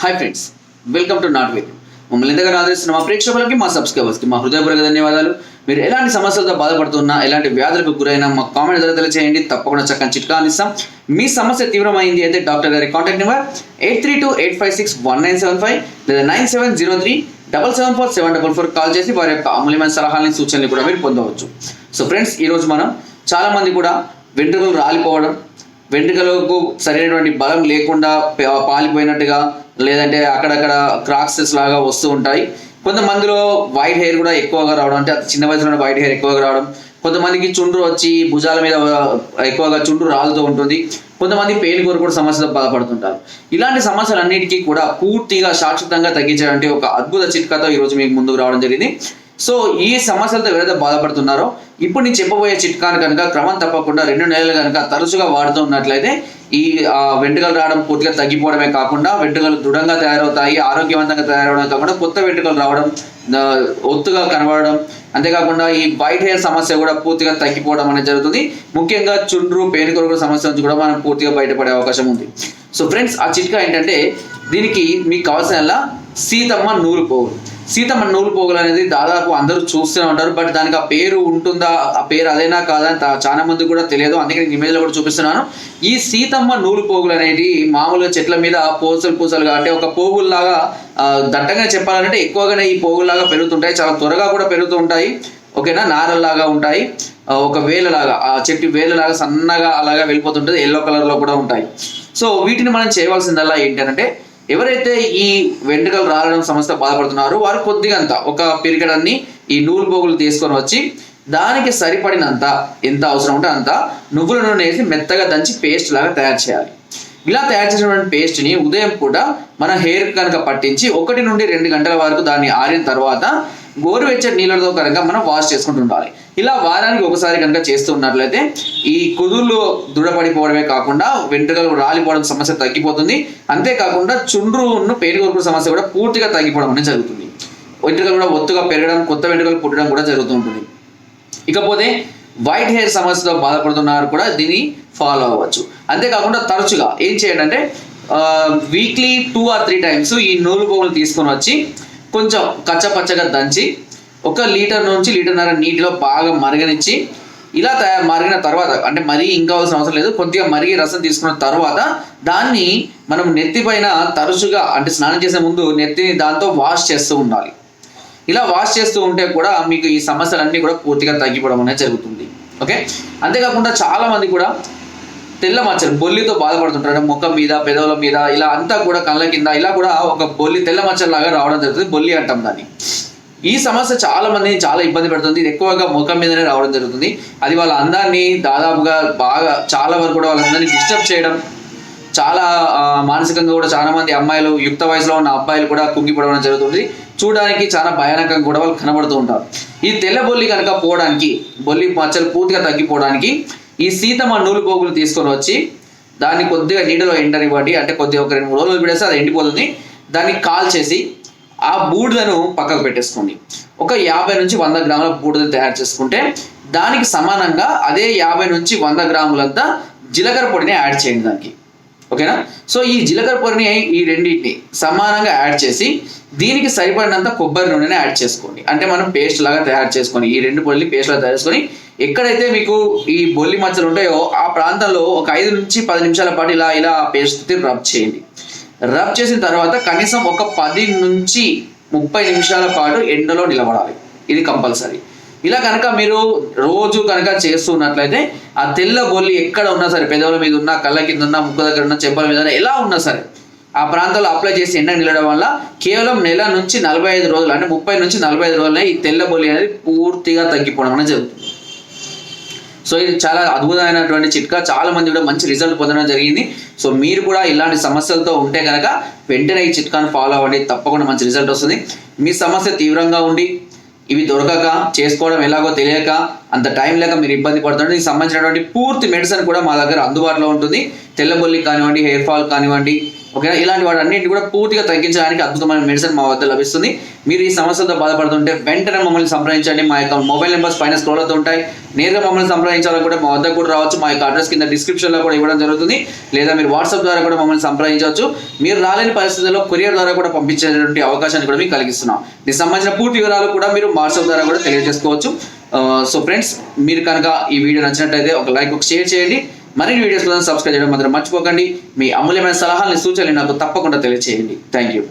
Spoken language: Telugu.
Hi friends welcome to not with మమ్మల్ని ఎంతగానో ఆదరిస్తున్న మా ప్రేక్షకులకి మా సబ్స్క్రైబర్స్కి మా హృదయపూర్వక ధన్యవాదాలు. మీరు ఎలాంటి సమస్యలతో బాధపడుతున్నా ఎలాంటి వ్యాధులకు గురైనా మా కామెంట్ ద్వారా తెలియజేయండి తప్పకుండా చక్కని చిట్కా అందిస్తాం. మీ సమస్య తీవ్రమైంది అయితే డాక్టర్ గారి contact number eight three two eight five six one nine seven five లేదా nine seven zero three double seven four seven double four call చేసి వారి యొక్క అమూల్యమైన సలహాలని సూచనలు కూడా మీరు పొందవచ్చు. సో ఫ్రెండ్స్ ఈరోజు మనం చాలామంది కూడా వెంట్రుకలు రాలిపోవడం వెంట్రుకలకు సరైనటువంటి బలం లేకుండా పాలిపోయినట్టుగా లేదంటే అక్కడక్కడ క్రాక్సెస్ లాగా వస్తూ ఉంటాయి. కొంతమందిలో వైట్ హెయిర్ కూడా ఎక్కువగా రావడం అంటే చిన్న వయసులో వైట్ హెయిర్ ఎక్కువగా రావడం. కొంతమందికి చుండ్రు వచ్చి భుజాల మీద ఎక్కువగా చుండ్రు రాలుతూ ఉంటుంది. కొంతమంది పెయిన్ కోరు కూడా సమస్యతో బాధపడుతుంటారు. ఇలాంటి సమస్యలన్నిటికీ కూడా పూర్తిగా శాశ్వతంగా తగ్గించడానికి ఒక అద్భుత చిట్కాతో ఈరోజు మీకు ముందుకు రావడం జరిగింది. సో ఈ సమస్యలతో ఎవరైతే బాధపడుతున్నారో ఇప్పుడు నేను చెప్పబోయే చిట్కాను కనుక క్రమం తప్పకుండా రెండు నెలలు కనుక తరచుగా వాడుతూ ఉన్నట్లయితే ఈ ఆ, వెంట్రుకలు రావడం పూర్తిగా తగ్గిపోవడమే కాకుండా వెంట్రుకలు దృఢంగా తయారవుతాయి ఆరోగ్యవంతంగా తయారవడం కాకుండా కొత్త వెంట్రుకలు రావడం ఒత్తుగా కనబడడం అంతేకాకుండా ఈ వైట్ హెయిర్ సమస్య కూడా పూర్తిగా తగ్గిపోవడం అనేది జరుగుతుంది. ముఖ్యంగా చుండ్రు పేనుకొరకు సమస్య నుంచి కూడా మనం పూర్తిగా బయటపడే అవకాశం ఉంది. సో ఫ్రెండ్స్ ఆ చిట్కా ఏంటంటే దీనికి మీకు కావాల్సిన సీతమ్మ నూరు పోగులు సీతమ్మ నూలు పోగులు అనేది దాదాపు అందరూ చూస్తూనే ఉంటారు బట్ దానికి ఆ పేరు ఉంటుందా ఆ పేరు అదేనా కాదా అని చాలా మంది కూడా తెలియదు. అందుకే నేను ఇమేజ్లో కూడా చూపిస్తున్నాను. ఈ సీతమ్మ నూలు పోగులు అనేది మామూలుగా చెట్ల మీద పూసలు పూసలుగా అంటే ఒక పోగుల్లాగా దట్టంగా చెప్పాలంటే ఎక్కువగానే ఈ పోగుల్లాగా పెరుగుతుంటాయి. చాలా త్వరగా కూడా పెరుగుతూ ఉంటాయి. ఓకేనా? నారల్లాగా ఉంటాయి. ఒక వేలలాగా ఆ చెట్టు వేలలాగా సన్నగా అలాగా వెళ్ళిపోతుంటుంది. ఎల్లో కలర్లో కూడా ఉంటాయి. సో వీటిని మనం చేయవలసిందల్లా ఏంటంటే ఎవరైతే ఈ వెంట్రుకలు రాలడం సమస్య బాధపడుతున్నారో వారు కొద్దిగా అంత ఒక పిరికడాన్ని ఈ నూలు పోగులు తీసుకొని వచ్చి దానికి సరిపడినంత ఎంత అవసరం ఉంటే అంత నువ్వుల నూనె వేసి మెత్తగా దంచి పేస్ట్ లాగా తయారు చేయాలి. ఇలా తయారు చేసినటువంటి పేస్ట్ని ఉదయం పూట మన హెయిర్ కనుక పట్టించి ఒకటి నుండి రెండు గంటల వరకు దాన్ని ఆరిన తర్వాత గోరువెచ్చటి నీళ్ళతో కనుక మనం వాష్ చేసుకుంటూ ఉండాలి ఇలా వారానికి ఒకసారి కనుక చేస్తూ ఉన్నట్లయితే ఈ కుదుర్లు దృఢపడిపోవడమే కాకుండా వెంట్రుకలు రాలిపోవడం సమస్య తగ్గిపోతుంది. అంతేకాకుండా చుండ్రును పేరుకొరుకు సమస్య కూడా పూర్తిగా తగ్గిపోవడం అనేది జరుగుతుంది. వెంట్రుకలు కూడా ఒత్తుగా పెరగడం కొత్త వెంట్రుకలు పుట్టడం కూడా జరుగుతూ ఉంటుంది. ఇకపోతే వైట్ హెయిర్ సమస్యతో బాధపడుతున్నారు కూడా దీన్ని ఫాలో అవ్వచ్చు. అంతేకాకుండా తరచుగా ఏం చేయండి అంటే weekly two or three times ఈ నూలు పోగులు తీసుకొని వచ్చి కొంచెం కచ్చపచ్చగా దంచి ఒక లీటర్ నుంచి లీటర్న్నర నీటిలో బాగా మరగనిచ్చి ఇలా తయారు మరిగిన తర్వాత అంటే మరీ ఇంకా అవసరం అవసరం లేదు కొద్దిగా మరిగి రసం తీసుకున్న తర్వాత దాన్ని మనం నెత్తి పైన తరచుగా అంటే స్నానం చేసే ముందు నెత్తిని దాంతో వాష్ చేస్తూ ఉండాలి. ఇలా వాష్ చేస్తూ ఉంటే కూడా మీకు ఈ సమస్యలన్నీ కూడా పూర్తిగా తగ్గిపోవడం అనేది జరుగుతుంది. ఓకే? అంతేకాకుండా చాలా మంది కూడా తెల్ల మచ్చలు బొల్లితో బాధపడుతుంటారు. ముఖం మీద పెదవుల మీద ఇలా అంతా కూడా కళ్ళ కింద ఇలా కూడా ఒక బొల్లి తెల్ల మచ్చలాగా రావడం జరుగుతుంది. బొల్లి అంటాం దాన్ని. ఈ సమస్య చాలా మందిని చాలా ఇబ్బంది పెడుతుంది. ఇది ఎక్కువగా ముఖం మీదనే రావడం జరుగుతుంది. అది వాళ్ళ అందాన్ని దాదాపుగా బాగా చాలా వరకు కూడా వాళ్ళందరినీ డిస్టర్బ్ చేయడం చాలా మానసికంగా కూడా చాలా మంది అమ్మాయిలు యుక్త వయసులో ఉన్న అబ్బాయిలు కూడా కుంగిపడడం జరుగుతుంది. చూడడానికి చాలా భయానకంగా కూడా వాళ్ళు కనబడుతూ ఉంటారు. ఈ తెల్ల బొల్లి కనుక పోవడానికి బొల్లి మచ్చలు పూర్తిగా తగ్గిపోవడానికి ఈ సీతమ్మ నూలు పోగులు తీసుకొని వచ్చి దాన్ని కొద్దిగా నీడలో ఎండనివ్వండి. అంటే కొద్దిగా ఒక రెండు మూడు రోజులు పెడేస్తే అది ఎండిపోతుంది. దాన్ని కాల్ చేసి ఆ బూడిదను పక్కకు పెట్టేసుకోండి. ఒక యాభై నుంచి వంద గ్రాముల బూడిదను తయారు చేసుకుంటే దానికి సమానంగా అదే యాభై నుంచి వంద గ్రాములంతా జీలకర్ర పొడిని యాడ్ చేయండి దానికి. ఓకేనా? సో ఈ జీలకర్ర పొడిని ఈ రెండింటిని సమానంగా యాడ్ చేసి దీనికి సరిపడినంత కొబ్బరి నూనెని యాడ్ చేసుకోండి. అంటే మనం పేస్ట్ లాగా తయారు చేసుకొని ఈ రెండు పొడిని పేస్ట్ లాగా తయారు చేసుకొని ఎక్కడైతే మీకు ఈ బొల్లి మచ్చలు ఉంటాయో ఆ ప్రాంతంలో ఒక ఐదు నుంచి పది నిమిషాల పాటు ఇలా ఇలా పేస్ట్ రబ్ చేయండి. రబ్ చేసిన తర్వాత కనీసం ఒక పది నుంచి ముప్పై నిమిషాల పాటు ఎండలో నిలబడాలి. ఇది కంపల్సరీ. ఇలా కనుక మీరు రోజు కనుక చేస్తున్నట్లయితే ఆ తెల్ల బొల్లి ఎక్కడ ఉన్నా సరే పెదవుల మీద ఉన్నా కళ్ళ కింద ఉన్నా ముక్క దగ్గర ఉన్న చెంపల మీద ఉన్నా, ఎలా ఉన్నా సరే ఆ ప్రాంతంలో అప్లై చేసి ఎండ నిలడం వల్ల కేవలం నెల నుంచి నలభై ఐదు రోజులు అంటే ముప్పై నుంచి నలభై ఐదు రోజులనే ఈ తెల్ల బొల్లి అనేది పూర్తిగా తగ్గిపోవడం అనేది జరుగుతుంది. సో ఇది చాలా అద్భుతమైనటువంటి చిట్కా. చాలా మంది కూడా మంచి రిజల్ట్ పొందడం జరిగింది. సో మీరు కూడా ఇలాంటి సమస్యలతో ఉంటే కనుక వెంటనే ఈ చిట్కాను ఫాలో అవ్వండి. తప్పకుండా మంచి రిజల్ట్ వస్తుంది. మీ సమస్య తీవ్రంగా ఉండి ఇవి దొరకక చేసుకోవడం ఎలాగో తెలియక అంత టైం లేక మీరు ఇబ్బంది పడుతుంటే దీనికి సంబంధించినటువంటి పూర్తి మెడిసిన్ కూడా మా దగ్గర అందుబాటులో ఉంటుంది. తెల్లబొల్లి కానివ్వండి హెయిర్ ఫాల్ కానివ్వండి ఓకేనా? ఇలాంటి వాటి అన్నింటిని కూడా పూర్తిగా తగ్గించడానికి అద్భుతమైన మెడిసిన్ మా వద్ద లభిస్తుంది. మీరు ఈ సమస్యలతో బాధపడుతుంటే వెంటనే మమ్మల్ని సంప్రదించండి. మా యొక్క మొబైల్ నెంబర్స్ పైన స్క్రోల్ అవుతూ ఉంటాయి. నేరుగా మమ్మల్ని సంప్రదించాలనుకుంటే మా వద్దకు కూడా రావచ్చు. మా యొక్క అడ్రస్ కింద డిస్క్రిప్షన్లో కూడా ఇవ్వడం జరుగుతుంది. లేదా మీరు వాట్సాప్ ద్వారా కూడా మమ్మల్ని సంప్రదించవచ్చు. మీరు రాలేని పరిస్థితుల్లో కొరియర్ ద్వారా కూడా పంపించేటువంటి అవకాశాన్ని కూడా మీకు కలిగిస్తున్నాం. దీనికి సంబంధించిన పూర్తి వివరాలు కూడా మీరు వాట్సాప్ ద్వారా కూడా తెలియజేసుకోవచ్చు. సో ఫ్రెండ్స్ మీరు కనుక ఈ వీడియో నచ్చినట్లయితే ఒక లైక్ ఒక షేర్ చేయండి. మరిన్ని వీడియోస్ కోసం సబ్స్క్రైబ్ చేయడం మాత్రం మర్చిపోకండి. మీ అమూల్యమైన సలహాలని సూచనలు నాకు తప్పకుండా తెలియజేయండి థ్యాంక్ యూ